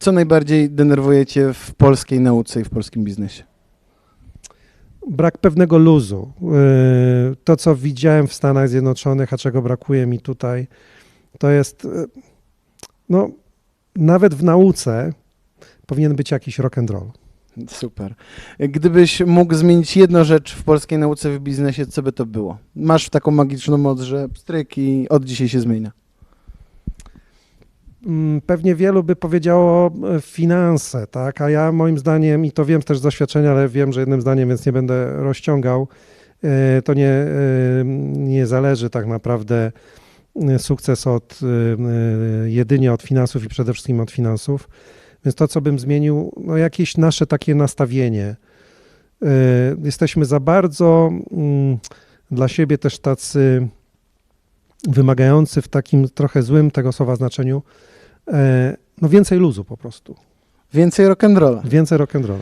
Co najbardziej denerwuje Cię w polskiej nauce i w polskim biznesie? Brak pewnego luzu. Yy, To, co widziałem w Stanach Zjednoczonych, a czego brakuje mi tutaj, to jest, yy, no, nawet w nauce powinien być jakiś rock and roll. Super. Gdybyś mógł zmienić jedną rzecz w polskiej nauce, w biznesie, co by to było? Masz taką magiczną moc, że stryk i od dzisiaj się zmienia. Mm, Pewnie wielu by powiedziało e, finanse, tak? A ja moim zdaniem, i to wiem też z doświadczenia, ale wiem, że jednym zdaniem, więc nie będę rozciągał, e, to nie, e, nie zależy tak naprawdę sukces od jedynie od finansów i przede wszystkim od finansów. Więc to, co bym zmienił, no jakieś nasze takie nastawienie. Jesteśmy za bardzo mm, dla siebie też tacy wymagający w takim trochę złym tego słowa znaczeniu, e, no więcej luzu po prostu, Więcej rock'n'rolla. więcej rock'n'roll.